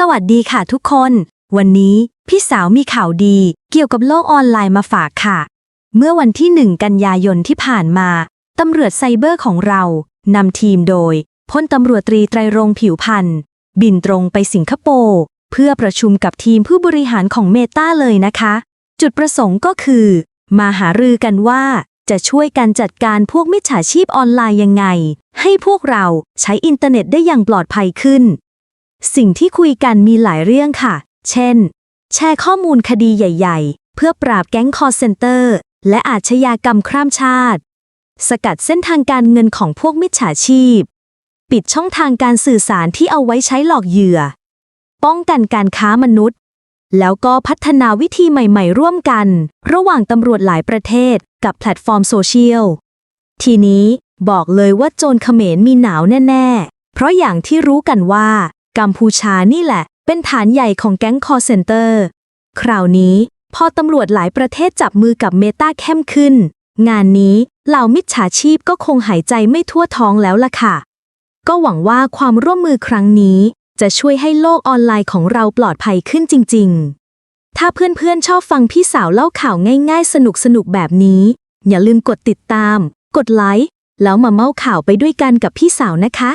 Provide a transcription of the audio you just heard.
สวัสดีค่ะทุกคน วันนี้พี่สาวมีข่าวดีเกี่ยวกับโลกออนไลน์มาฝากค่ะ เมื่อวันที่หนึ่งกันยายนที่ผ่านมาตำรวจไซเบอร์ของเรานำทีมโดยพลตำรวจตรีไตรรงผิวพันธ์บินตรงไปสิงคโปร์เพื่อประชุมกับทีมผู้บริหารของเมตาเลยนะคะ จุดประสงค์ก็คือ มาหารือกันว่าจะช่วยกันจัดการพวกมิจฉาชีพออนไลน์ยังไง ให้พวกเราใช้อินเทอร์เน็ตได้อย่างปลอดภัยขึ้น สิ่งที่คุยกันมีหลายเรื่องค่ะ เช่น แชร์ข้อมูลคดีใหญ่ ๆ เพื่อปราบแก๊งคอร์เซนเตอร์ และอาชญากรรมข้ามชาติ สกัดเส้นทางการเงินของพวกมิจฉาชีพ ปิดช่องทางการสื่อสารที่เอาไว้ใช้หลอกเหยื่อ ป้องกันการค้ามนุษย์ แล้วก็พัฒนาวิธีใหม่ ๆ ร่วมกัน ระหว่างตำรวจหลายประเทศกับแพลตฟอร์มโซเชียล ทีนี้บอกเลยว่าโจรเขมรมีหนาวแน่ ๆ เพราะอย่างที่รู้กันว่า กัมพูชานี่แหละ เป็นฐานใหญ่ของแก๊งคอร์เซนเตอร์ คราวนี้พอตำรวจหลายประเทศจับมือกับเมตาเข้มขึ้น งานนี้เหล่ามิจฉาชีพก็คงหายใจไม่ทั่วท้องแล้วล่ะค่ะ ก็หวังว่าความร่วมมือครั้งนี้ จะช่วยให้โลกออนไลน์ของเราปลอดภัยขึ้นจริง ๆ ถ้าเพื่อนๆชอบฟังพี่สาวเล่าข่าวง่ายๆ สนุกๆแบบนี้ อย่าลืมกดติดตาม กดไลค์แล้วมาเมาข่าวไปด้วยกันกับพี่สาวนะคะ